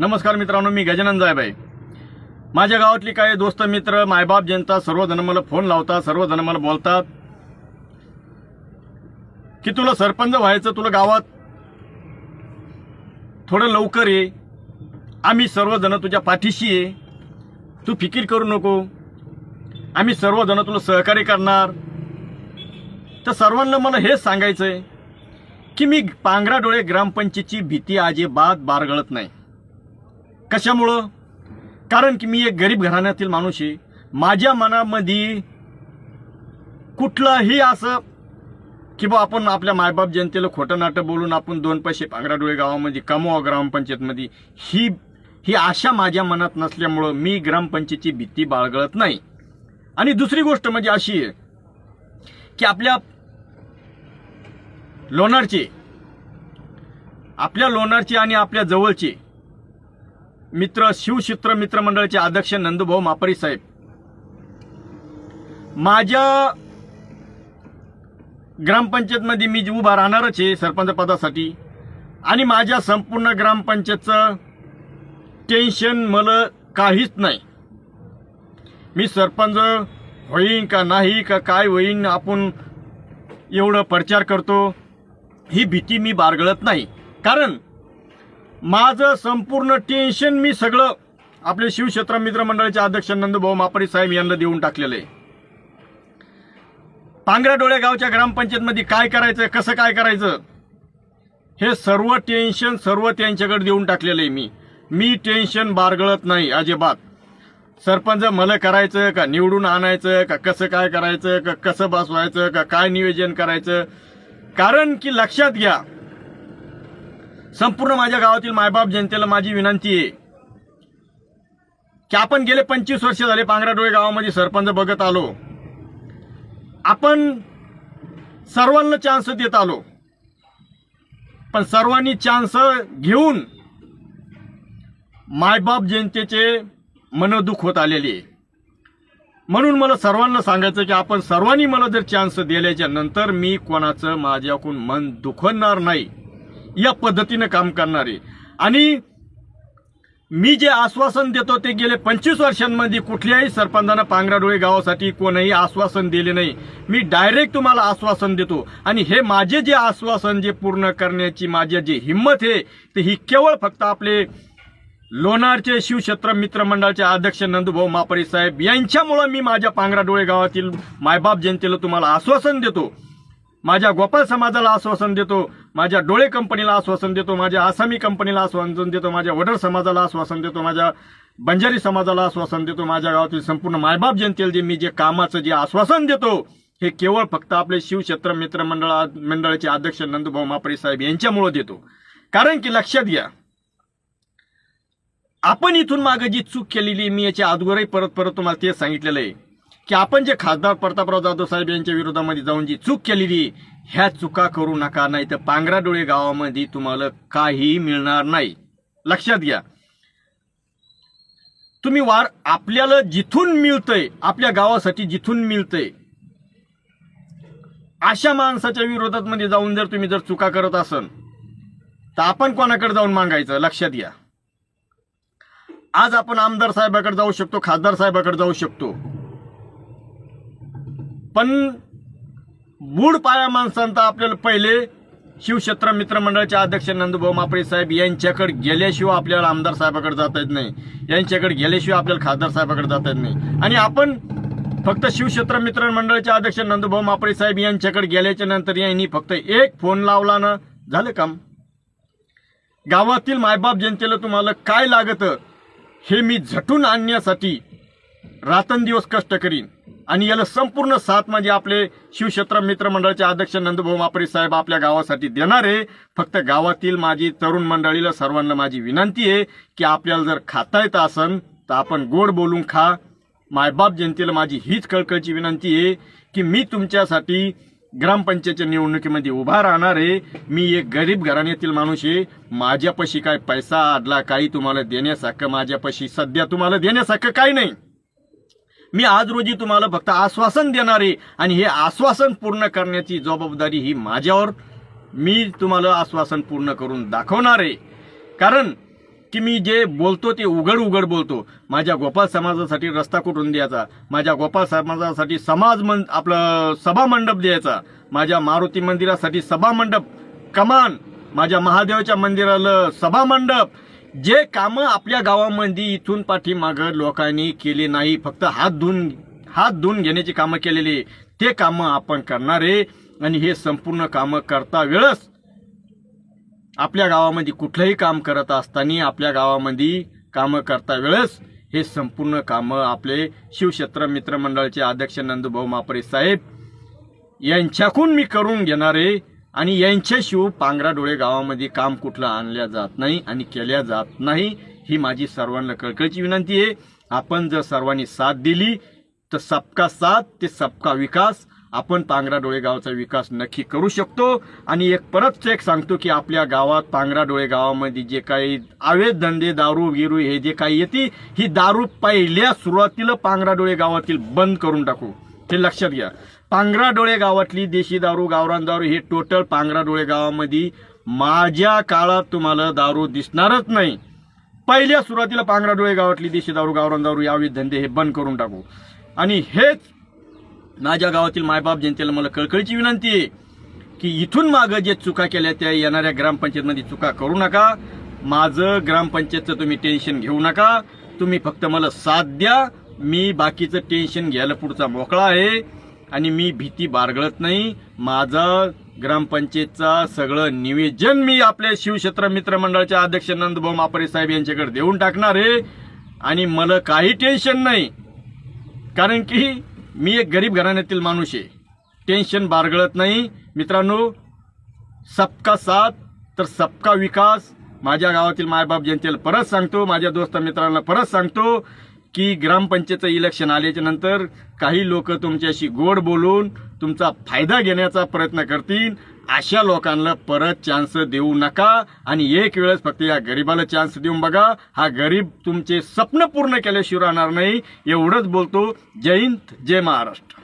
नमस्कार मित्रांनो मी गजानन जायबाई. माझ्या गावातली काही दोस्त मित्र मायबाप जनता सर्वजण मला फोन लावतात सर्वजण मला बोलतात की तुला सरपंच व्हायचं तुला गावात थोडं लवकर ये. आम्ही सर्वजण तुझ्या पाठीशी ये. तू फिकीर करू नको. आम्ही सर्वजण तुला सहकार्य करणार. तर सर्वांना मला हेच सांगायचंय की मी पांगरा डोळे ग्रामपंचायतची भीती अजिबात बारगळत नाही. कशामुळं? कारण की मी एक गरीब घराण्यातील माणूस आहे. माझ्या मनामध्ये कुठलंही असं की बा आपण आपल्या मायबाप जनतेला खोटं नाटं बोलून आपण दोन पैसे पांगराडोळे गावामध्ये कमवा ग्रामपंचायतमध्ये ही ही आशा माझ्या मनात नसल्यामुळं मी ग्रामपंचायतची भीती बाळगळत नाही. आणि दुसरी गोष्ट म्हणजे अशी आहे की आपल्या लोणारचे आपल्या लोणारचे आणि आपल्या जवळचे मित्र शिवचित्र मित्रमंडळाचे अध्यक्ष नंदुभाऊ मापरी साहेब. माझ्या ग्रामपंचायतमध्ये मी जी उभा राहणारच आहे सरपंच पदासाठी आणि माझ्या संपूर्ण ग्रामपंचायतचं टेन्शन मला काहीच नाही. मी सरपंच होईन का नाही का काय होईन आपण एवढं प्रचार करतो ही भीती मी बारगळत नाही. कारण माझं संपूर्ण टेन्शन मी सगळं आपले शिवक्षेत्र मित्रमंडळाचे अध्यक्ष नंदभाऊ मापरी साहेब यांना देऊन टाकलेलं आहे. पांगरा डोळे गावच्या ग्रामपंचायतमध्ये काय करायचं कसं काय करायचं हे सर्व टेन्शन सर्व त्यांच्याकडे देऊन टाकलेलं आहे मी. मी टेन्शन बारगळत नाही अजिबात. सरपंच मला करायचं का निवडून आणायचं का कसं काय करायचं का कसं बसवायचं का काय नियोजन करायचं? कारण की लक्षात घ्या संपूर्ण माझ्या गावातील मायबाप जनतेला माझी विनंती आहे की आपण गेले पंचवीस वर्ष झाले पांगराडोळे गावामध्ये सरपंच बघत आलो. आपण सर्वांना चान्स देत आलो. पण सर्वांनी चान्स घेऊन मायबाप जनतेचे मनोदुख होत आलेले आहे. म्हणून मला सर्वांना सांगायचं की आपण सर्वांनी मला जर चान्स दिल्याच्या नंतर मी कोणाचं माझ्याकडून मन दुखवणार नाही. या पद्धतीनं काम करणारे. आणि मी जे आश्वासन देतो ते गेले पंचवीस वर्षांमध्ये कुठल्याही सरपंचांना पांगराडोळे गावासाठी कोणीही आश्वासन दिले नाही. मी डायरेक्ट तुम्हाला आश्वासन देतो. आणि हे माझे जे आश्वासन जे पूर्ण करण्याची माझी जी हिंमत आहे ते ही केवळ फक्त आपले लोणारचे शिवक्षेत्र मित्रमंडळाचे अध्यक्ष नंदुभाऊ मापरे साहेब यांच्यामुळं मी माझ्या पांगराडोळे गावातील मायबाप जनतेला तुम्हाला आश्वासन देतो. माझ्या गोपाळ समाजाला आश्वासन देतो. माझ्या डोळे कंपनीला आश्वासन देतो माझ्या आसामी कंपनीला आश्वासन देतो माझ्या वडर समाजाला आश्वासन देतो माझ्या बंजारी समाजाला आश्वासन देतो माझ्या गावातील संपूर्ण मायबाप जनतेला जे मी जे कामाचं जे आश्वासन देतो हे केवळ फक्त आपले शिवक्षेत्र मित्रमंडळा मंडळाचे अध्यक्ष नंदुभाऊ मापरे साहेब यांच्यामुळे देतो. कारण की लक्षात घ्या आपण इथून मागे जी चूक केलेली मी याच्या अगोदरही परत परत तुम्हाला तेच सांगितलेलं आहे की आपण जे खासदार प्रतापराव जाधव साहेब यांच्या विरोधामध्ये जाऊन जी चूक केलेली ह्या चुका करू नका नाही तर पांगराडोळे गावामध्ये तुम्हाला काही मिळणार नाही. लक्षात घ्या. तुम्ही वार आपल्याला जिथून मिळतंय आपल्या गावासाठी जिथून मिळतंय अशा माणसाच्या विरोधात मध्ये जाऊन जर तुम्ही जर चुका करत असन तर आपण कोणाकडे जाऊन मागायचं? लक्षात घ्या. आज आपण आमदार साहेबाकडे जाऊ शकतो खासदार साहेबाकडे जाऊ शकतो. पण मूळ पाया माणसांचा आपल्याला पहिले शिवक्षेत्र मित्रमंडळाचे अध्यक्ष नंदुभाऊ मापरे साहेब यांच्याकडे गेल्याशिवाय आपल्याला आमदार साहेबाकडे जाता येत नाही. यांच्याकडे गेल्याशिवाय आपल्याला खासदार साहेबाकडे जाता येत नाही. आणि आपण फक्त शिवक्षेत्र मित्र मंडळाचे अध्यक्ष नंदुभाऊ मापरे साहेब यांच्याकडे गेल्याच्यानंतर यांनी फक्त एक फोन लावला ना झालं काम. गावातील मायबाप जनतेला तुम्हाला काय लागतं हे मी झटून आणण्यासाठी रात्रंदिवस कष्ट करीन. आणि याला संपूर्ण साथ म्हणजे आपले शिवक्षेत्र मित्र मंडळाचे अध्यक्ष नंदभाऊ मापरे साहेब आपल्या गावासाठी देणार आहे. फक्त गावातील माझी तरुण मंडळीला सर्वांना माझी विनंती आहे की आपल्याला जर खाता येत असन तर आपण गोड बोलून खा. मायबाप जनतेला माझी हीच कळकळची विनंती आहे की मी तुमच्यासाठी ग्रामपंचायतच्या निवडणुकीमध्ये उभा राहणार आहे. मी एक गरीब घराण्यातील माणूस आहे. माझ्यापाशी काय पैसा आडला काही तुम्हाला देण्यासारखं माझ्यापाशी सध्या तुम्हाला देण्यासारखं काही नाही. मी आज रोजी तुम्हाला फक्त आश्वासन देणार आहे आणि हे आश्वासन पूर्ण करण्याची जबाबदारी ही माझ्यावर मी तुम्हाला आश्वासन पूर्ण करून दाखवणार आहे. कारण की मी जे बोलतो ते उघड उघड बोलतो. माझ्या गोपाल समाजासाठी रस्ता कुठून द्यायचा? माझ्या गोपाल समाजासाठी समाज मन आपलं सभा मंडप द्यायचा? माझ्या मारुती मंदिरासाठी सभा मंडप? कमान! माझ्या महादेवाच्या मंदिराला सभा मंडप? जे कामं आपल्या गावामध्ये इथून पाठीमागं लोकांनी केले नाही फक्त हात धुवून हात धुवून घेण्याची कामं केलेली ते कामं आपण करणारे आणि हे संपूर्ण कामं करता वेळच आपल्या गावामध्ये कुठलंही काम करत असताना आपल्या गावामध्ये कामं करता वेळेस हे संपूर्ण कामं आपले शिवक्षेत्र मित्रमंडळाचे अध्यक्ष नंदुभाऊ मापरे साहेब यांच्याकून मी करून घेणारे आणि यांच्याशिव पांगराडोळे गावामध्ये काम कुठलं आणल्या जात नाही आणि केल्या जात नाही ही माझी सर्वांना कळकळीची विनंती आहे. आपण जर सर्वांनी साथ दिली तर सबका साथ ते सबका विकास. आपण पांगराडोळे गावाचा विकास नक्की करू शकतो. आणि एक परत एक सांगतो की आपल्या गावात पांगराडोळे गावामध्ये जे काही अवैध धंदे दारू गिरू हे जे काही येते ही दारू पहिल्या सुरुवातीला पांगराडोळे गावातील बंद करून टाकू. हे लक्षात घ्या. पांगराडोळे गावातली देशी दारू गावरान दारू हे टोटल पांगराडोळे गावामध्ये माझ्या काळात तुम्हाला दारू दिसणारच नाही. पहिल्या सुरुवातीला पांगराडोळे गावातली देशी दारू गावरान दारू या धंदे हे बंद करून टाकू. आणि हेच माझ्या गावातील मायबाप जनतेला मला कळकळीची विनंती आहे की इथून मागं जे चुका केल्या त्या येणाऱ्या ग्रामपंचायतमध्ये चुका करू नका. माझं ग्रामपंचायतचं तुम्ही टेन्शन घेऊ नका. तुम्ही फक्त मला साथ द्या. मी बाकीचं टेन्शन घ्यायला पुढचा मोकळा आहे. आणि मी भीती बारगळत नाही. माझं ग्रामपंचायतचा सगळं निवेदन मी आपल्या शिवक्षेत्र मित्रमंडळाच्या अध्यक्ष नंदभाऊ मापरे साहेब यांच्याकडे देऊन टाकणार आहे. आणि मला काही टेन्शन नाही. कारण की मी एक गरीब घराण्यातील माणूस आहे. टेन्शन बारगळत नाही. मित्रांनो सबका साथ तर सबका विकास. माझ्या गावातील मायबाप जनतेला परत सांगतो. माझ्या दोस्त मित्रांना परत सांगतो. की ग्रामपंचायतचं इलेक्शन आल्याच्यानंतर काही लोक तुमच्याशी गोड बोलून तुमचा फायदा घेण्याचा प्रयत्न करतील. अशा लोकांना परत चान्स देऊ नका आणि एक वेळेस फक्त या गरीबाला चान्स देऊन बघा. हा गरीब तुमचे स्वप्न पूर्ण केल्याशिवाय राहणार नाही. एवढंच बोलतो. जय हिंद जय महाराष्ट्र.